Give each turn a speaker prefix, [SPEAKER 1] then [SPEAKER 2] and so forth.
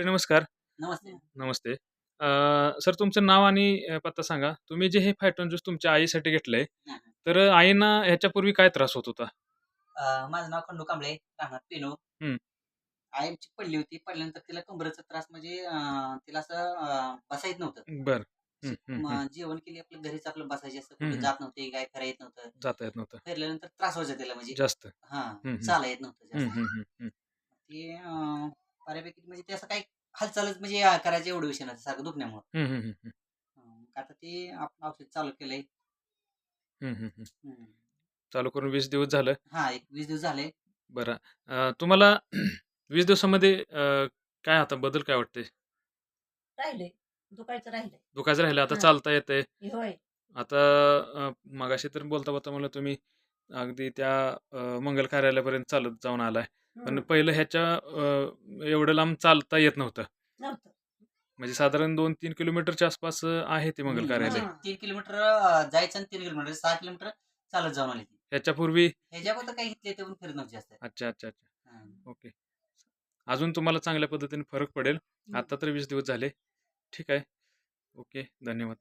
[SPEAKER 1] Doctor नमस्कार.
[SPEAKER 2] नमस्ते.
[SPEAKER 1] नमस्ते. अ, sir तुमचं नाव आणि अ, पत्ता सांगा. तुम्ही जे हे फायटॉन ज्यूस तुमच्या आईसाठी घेतलंय
[SPEAKER 2] हं.
[SPEAKER 1] तर आईना ह्याच्यापूर्वी काय त्रास होत होता?
[SPEAKER 2] अं, माझं नाव खंडू कांबळे राहणार पेनो.
[SPEAKER 1] हम्म.
[SPEAKER 2] पडली होती. पडल्यानंतर तिला कमरेचा त्रास म्हणजे अं, तिला असं अं, बसा येत नव्हतं.
[SPEAKER 1] बर.
[SPEAKER 2] म- जेवण केली आपलं घरीच आपलं बसायचे असं.
[SPEAKER 1] हम्म.
[SPEAKER 2] जात नव्हते काय करा येत नव्हतं.
[SPEAKER 1] जाता येत नव्हतं.
[SPEAKER 2] फिरल्यानंतर त्रास व्हायचा तिला म्हणजे.
[SPEAKER 1] जास्त.
[SPEAKER 2] हा
[SPEAKER 1] हम्म.
[SPEAKER 2] चाला येत नव्हतं जास्त. ते अं, बऱ्यापैकी म्हणजे ते असं काही हालचालच म्हणजे करायचं एवढं विषय नव्हतं सारखं दुखण्यामुळं.
[SPEAKER 1] हं, हं, हं, हं.
[SPEAKER 2] आता ते आपण औषध चालू केलंय.
[SPEAKER 1] हं, हं, हं.
[SPEAKER 2] हम्म.
[SPEAKER 1] चालू करून वीस दिवस झालं.
[SPEAKER 2] हा एक वीस दिवस झाले.
[SPEAKER 1] बरं. अ, तुम्हाला वीस दिवसामध्ये अ, काय आता बदल काय वाटते
[SPEAKER 3] राहिले. दुखायचं राहिले
[SPEAKER 1] दुखायचं राहिलं आता
[SPEAKER 3] हं.
[SPEAKER 1] चालता येतंय.
[SPEAKER 3] होय.
[SPEAKER 1] आता अ, मगाशी तर बोलता बोलता मला तुम्ही अगदी त्या मंगल कार्यालयापर्यंत चालत जाऊन आलाय. पण पहिलं ह्याच्या अ, एवढं लांब चालता येत नव्हतं.
[SPEAKER 3] नव्हतं.
[SPEAKER 1] म्हणजे साधारण दोन तीन किलोमीटरच्या आसपास आहे ते मंगल
[SPEAKER 2] हम्म,
[SPEAKER 1] कार्यालय.
[SPEAKER 2] तीन किलोमीटर अं, जायचं आणि तीन किलोमीटर सहा किलोमीटर चालत जाऊन आली ती.
[SPEAKER 1] ह्याच्यापूर्वी?
[SPEAKER 2] ह्याच्या अगोदर काही इथले ते पण फिरत नव्हते जास्त.
[SPEAKER 1] अच्छा अच्छा अच्छा.
[SPEAKER 2] हा.
[SPEAKER 1] ओके. अजून तुम्हाला चांगल्या पद्धतीने फरक पडेल.
[SPEAKER 3] हं.
[SPEAKER 1] आता तर वीस दिवस झाले. ठीक आहे. ओके. धन्यवाद.